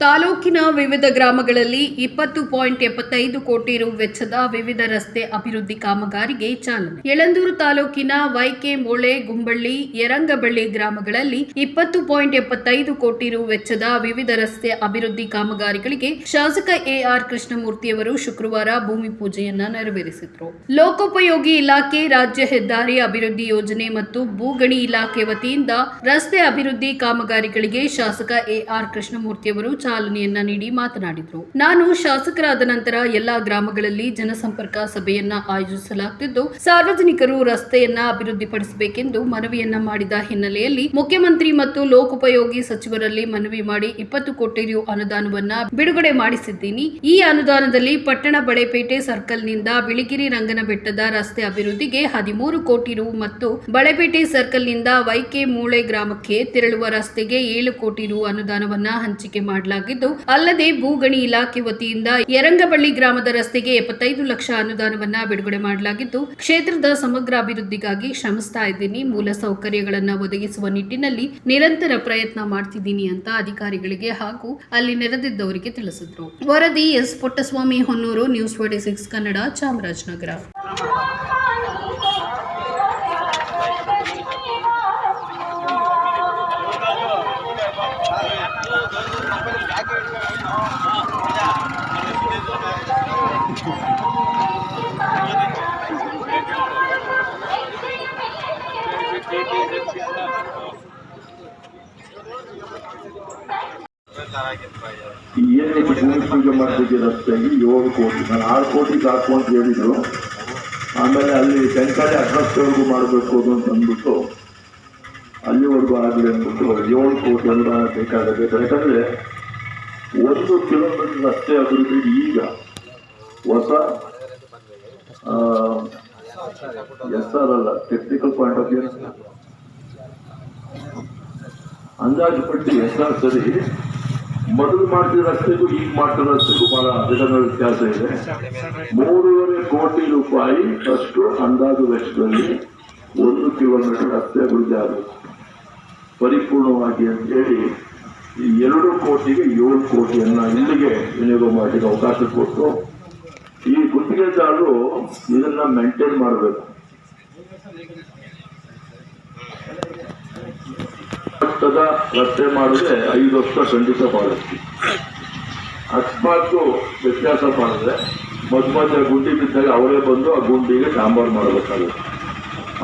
ತಾಲೂಕಿನ ವಿವಿಧ ಗ್ರಾಮಗಳಲ್ಲಿ ಇಪ್ಪತ್ತು ಪಾಯಿಂಟ್ ಎಪ್ಪತ್ತೈದು ಕೋಟಿ ರು ವೆಚ್ಚದ ವಿವಿಧ ರಸ್ತೆ ಅಭಿವೃದ್ಧಿ ಕಾಮಗಾರಿಗೆ ಚಾಲನೆ. ಯಳಂದೂರು ತಾಲೂಕಿನ ವೈಕೆ ಮೊಳೆ, ಗುಂಬಳ್ಳಿ, ಯರಂಗಬಳ್ಳಿ ಗ್ರಾಮಗಳಲ್ಲಿ ಇಪ್ಪತ್ತು ಪಾಯಿಂಟ್ ಎಪ್ಪತ್ತೈದು ಕೋಟಿ ರು ವೆಚ್ಚದ ವಿವಿಧ ರಸ್ತೆ ಅಭಿವೃದ್ಧಿ ಕಾಮಗಾರಿಗಳಿಗೆ ಶಾಸಕ ಎಆರ್ ಕೃಷ್ಣಮೂರ್ತಿಯವರು ಶುಕ್ರವಾರ ಭೂಮಿ ಪೂಜೆಯನ್ನ ನೆರವೇರಿಸಿದರು. ಲೋಕೋಪಯೋಗಿ ಇಲಾಖೆ ರಾಜ್ಯ ಹೆದ್ದಾರಿ ಅಭಿವೃದ್ಧಿ ಯೋಜನೆ ಮತ್ತು ಭೂಗಣಿ ಇಲಾಖೆ ವತಿಯಿಂದ ರಸ್ತೆ ಅಭಿವೃದ್ಧಿ ಕಾಮಗಾರಿಗಳಿಗೆ ಶಾಸಕ ಎಆರ್ ಕೃಷ್ಣಮೂರ್ತಿಯವರು ಚಾಲನೆಯನ್ನ ನೀಡಿ ಮಾತನಾಡಿದರು. ನಾನು ಶಾಸಕರಾದ ನಂತರ ಎಲ್ಲಾ ಗ್ರಾಮಗಳಲ್ಲಿ ಜನಸಂಪರ್ಕ ಸಭೆಯನ್ನ ಆಯೋಜಿಸಲಾಗುತ್ತಿದ್ದು ಸಾರ್ವಜನಿಕರು ರಸ್ತೆಯನ್ನ ಅಭಿವೃದ್ಧಿಪಡಿಸಬೇಕೆಂದು ಮನವಿಯನ್ನ ಮಾಡಿದ ಹಿನ್ನೆಲೆಯಲ್ಲಿ ಮುಖ್ಯಮಂತ್ರಿ ಮತ್ತು ಲೋಕೋಪಯೋಗಿ ಸಚಿವರಲ್ಲಿ ಮನವಿ ಮಾಡಿ ಇಪ್ಪತ್ತು ಕೋಟಿ ರು ಅನುದಾನವನ್ನ ಬಿಡುಗಡೆ ಮಾಡಿಸಿದ್ದೀನಿ. ಈ ಅನುದಾನದಲ್ಲಿ ಪಟ್ಟಣ ಬಳೆಪೇಟೆ ಸರ್ಕಲ್ನಿಂದ ಬಿಳಿಗಿರಿ ರಂಗನ ಬೆಟ್ಟದ ರಸ್ತೆ ಅಭಿವೃದ್ಧಿಗೆ ಹದಿಮೂರು ಕೋಟಿ ರು ಮತ್ತು ಬಳೆಪೇಟೆ ಸರ್ಕಲ್ನಿಂದ ವೈಕೆ ಮೂಳೆ ಗ್ರಾಮಕ್ಕೆ ತೆರಳುವ ರಸ್ತೆಗೆ ಏಳು ಕೋಟಿ ರು ಅನುದಾನವನ್ನ ಹಂಚಿಕೆ ಮಾಡಲಾಗಿದ್ದು ಅಲ್ಲದೆ ಭೂಗಣಿ ಇಲಾಖೆ ವತಿಯಿಂದ ಯರಂಗಬಳ್ಳಿ ಗ್ರಾಮದ ರಸ್ತೆಗೆ ಎಪ್ಪತ್ತೈದು ಲಕ್ಷ ಅನುದಾನವನ್ನ ಬಿಡುಗಡೆ ಮಾಡಲಾಗಿದ್ದು, ಕ್ಷೇತ್ರದ ಸಮಗ್ರ ಅಭಿವೃದ್ಧಿಗಾಗಿ ಶ್ರಮಿಸ್ತಾ ಇದ್ದೀನಿ. ಮೂಲ ಸೌಕರ್ಯಗಳನ್ನ ಒದಗಿಸುವ ನಿಟ್ಟಿನಲ್ಲಿ ನಿರಂತರ ಪ್ರಯತ್ನ ಮಾಡ್ತಿದ್ದೀನಿ ಅಂತ ಅಧಿಕಾರಿಗಳಿಗೆ ಹಾಗೂ ಅಲ್ಲಿ ನೆರೆದಿದ್ದವರಿಗೆ ತಿಳಿಸಿದ್ರು. ವರದಿ S. Puttaswamy Honnur, news twenty six Kannada, Chamarajanagar. ಏನೇ ಭೂಮಿ ಪೂಜೆ ಏಳು ಕೋಟಿ ನಾನು ಆರು ಕೋಟಿ ಸಾಕು ಅಂತ ಹೇಳಿದ್ರು ಆಮೇಲೆ ಅಲ್ಲಿ ಟೆಂಕಾಲಿ ಅಡ್ರೆಸ್ವರೆಗೂ ಮಾಡಬೇಕು ಅಂತ ಅಂದ್ಬಿಟ್ಟು ಅಲ್ಲಿವರೆಗೂ ಆಗಲಿ ಅಂದ್ಬಿಟ್ಟು ಏಳು ಕೋಟಿ ಅನುದಾನ ಬೇಕಾಗಬೇಕು ಯಾಕಂದ್ರೆ ಒಂದು ಕಿಲೋಮೀಟರ್ ರಸ್ತೆ ಅಭಿವೃದ್ಧಿ ಈಗ ಹೊಸ ಎಸ್ ಆರ್ ಅಲ್ಲ ಟೆಕ್ನಿಕಲ್ ಪಾಯಿಂಟ್ ಆಫ್ ವ್ಯೂ ಅಂದಾಜು ಪಟ್ಟಿ ಎಸ್ ಆರ್ ಸರಿ. ಮೊದಲು ಮಾಡ್ತಿದ್ದ ರಸ್ತೆಗೂ ಈಗ ಮಾಡ್ತಿರೋ ರಸ್ತೆಗೂ ಬಹಳ ವಿಧದ ವ್ಯತ್ಯಾಸ ಇದೆ. ಮೂರುವರೆ ಕೋಟಿ ರೂಪಾಯಿ ಅಷ್ಟು ಅಂದಾಜು ವೆಚ್ಚದಲ್ಲಿ ಒಂದು ಕಿಲೋಮೀಟರ್ ರಸ್ತೆ ಅಭಿವೃದ್ಧಿ ಆಗಬೇಕು ಪರಿಪೂರ್ಣವಾಗಿ ಅಂತೇಳಿ ಈ ಎರಡು ಕೋಟಿಗೆ ಏಳು ಕೋಟಿಯನ್ನ ಇಲ್ಲಿಗೆ ವಿನಿಯೋಗ ಮಾಡಲಿಕ್ಕೆ ಅವಕಾಶ ಕೊಟ್ಟು ಗುತ್ತಿಗೆದಾರರು ಇದನ್ನ ಮೇಂಟೈನ್ ಮಾಡಬೇಕು. ಮಟ್ಟದ ರಸ್ತೆ ಮಾಡಿದ್ರೆ ಐದು ವರ್ಷ ಖಂಡಿತ ಮಾಡುತ್ತೆ ಅಕಸ್ಮಾತ್ ವ್ಯತ್ಯಾಸ ಮಾಡಿದ್ರೆ ಮಧ್ಯ ಮಧ್ಯ ಗುಂಡಿ ಬಿದ್ದಾಗ ಅವರೇ ಬಂದು ಆ ಗುಂಡಿಗೆ ಸಾಂಬಾರು ಮಾಡಬೇಕಾಗುತ್ತೆ.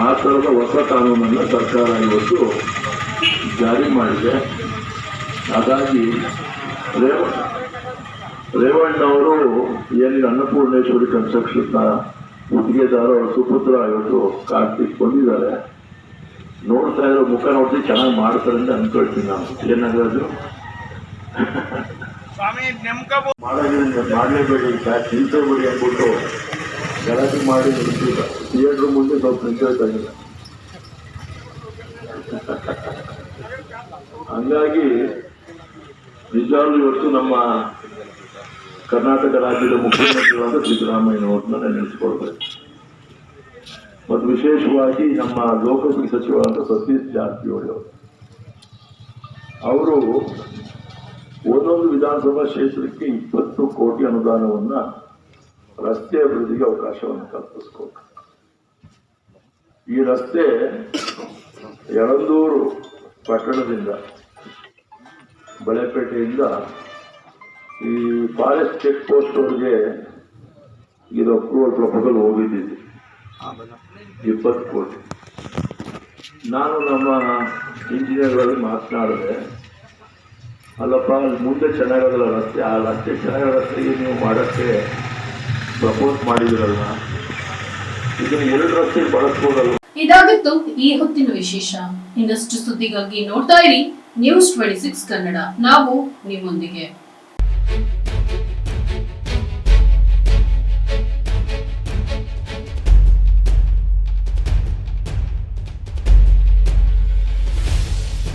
ಆ ಥರದ ಹೊಸ ಕಾನೂನನ್ನು ಸರ್ಕಾರ ಇವತ್ತು ಜಾರಿ ಮಾಡಿದೆ. ಹಾಗಾಗಿ ರೇವ ರೇವಣ್ಣವರು ಏನಿಗೆ ಅನ್ನಪೂರ್ಣೇಶ್ವರಿ ಕನ್ಸ್ಟ್ರಕ್ಷನ್ನ ಗುತ್ತಿಗೆದಾರ ಅವರು ಸುಪುತ್ರ ಇವತ್ತು ಕಾರ್ತಿಕ್ ಬಂದಿದ್ದಾರೆ. ನೋಡ್ತಾ ಇರೋ ಮುಖ ನೋಡ್ತಿ ಚೆನ್ನಾಗಿ ಮಾಡ್ತಾರೆ ಅಂತ ಅನ್ಕೊಳ್ತೀನಿ ನಾನು. ಮಾಡೋದ್ರಿಂದ ಮಾಡಲೇಬೇಡಿ ನಿಲ್ಸಬೇಡಿ ಅಂದ್ಬಿಟ್ಟು ಗಲಾಟೆ ಮಾಡಿ ನಿಲ್ಸಿಲ್ಲ ಥಿಯೇಟ್ರ್ ಮುಂದೆ ಸ್ವಲ್ಪ ನಿಂತಿರ್ತಾಗಿಲ್ಲ ಹಂಗಾಗಿ ನಿಜವಾಗ್ಲೂ ಇವತ್ತು ನಮ್ಮ ಕರ್ನಾಟಕ ರಾಜ್ಯದ ಮುಖ್ಯಮಂತ್ರಿಗಳಾದ ಸಿದ್ದರಾಮಯ್ಯನವ್ರನ್ನ ನೆನೆಸ್ಕೊಳ್ಬೇಕು. ಮತ್ತು ವಿಶೇಷವಾಗಿ ನಮ್ಮ ಲೋಕಸಭೆ ಸಚಿವರಾದ ಸತೀಶ್ ಜಾರಕಿಹೊಳಿ ಅವರು. ಅವರು ಒಂದೊಂದು ವಿಧಾನಸಭಾ ಕ್ಷೇತ್ರಕ್ಕೆ ಇಪ್ಪತ್ತು ಕೋಟಿ ಅನುದಾನವನ್ನ ರಸ್ತೆ ಅಭಿವೃದ್ಧಿಗೆ ಅವಕಾಶವನ್ನು ಕಲ್ಪಿಸ್ಕೊಟ್ಟು ಈ ರಸ್ತೆ ಯಳಂದೂರು ಪಟ್ಟಣದಿಂದ, ಬಳೆಪೇಟೆಯಿಂದ ಈ ಫಾರೆಸ್ಟ್ ಚೆಕ್ ಪೋಸ್ಟ್ ಅವ್ರಿಗೆ ಇದು ಅಪ್ರೂವಲ್ ಪ್ರಪೋಸಲ್ ಹೋಗಿದ್ದೀವಿ. ಇಪ್ಪತ್ತು ಕೋಟಿ. ನಾನು ನಮ್ಮ ಇಂಜಿನಿಯರ್ಗಳಲ್ಲಿ ಮಾತನಾಡಿದೆ. ಅಲ್ಲಪ್ಪ ಅಲ್ಲಿ ಮುಂದೆ ಚೆನ್ನಾಗಲ್ಲ ರಸ್ತೆ. ಆ ರಸ್ತೆ ಚೆನ್ನಾಗಿರೋ ರಸ್ತೆಗೆ ನೀವು ಮಾಡೋಕ್ಕೆ ಪ್ರಪೋಸ್ ಮಾಡಿದಿರಲ್ಲ ಇದನ್ನು ಎರಡು ರಸ್ತೆ ಬಳಸ್ಬೋದಲ್ಲ ಇದಾಗಿತ್ತು ಈ ಹೊತ್ತಿನ ವಿಶೇಷ. ಇನ್ನಷ್ಟು ಸುದ್ದಿಗಾಗಿ ನೋಡ್ತಾ ಇರಿ ನ್ಯೂಸ್ ಟ್ವೆಂಟಿ ಸಿಕ್ಸ್ ಕನ್ನಡ. ನಾವು ನಿಮ್ಮೊಂದಿಗೆ. thank you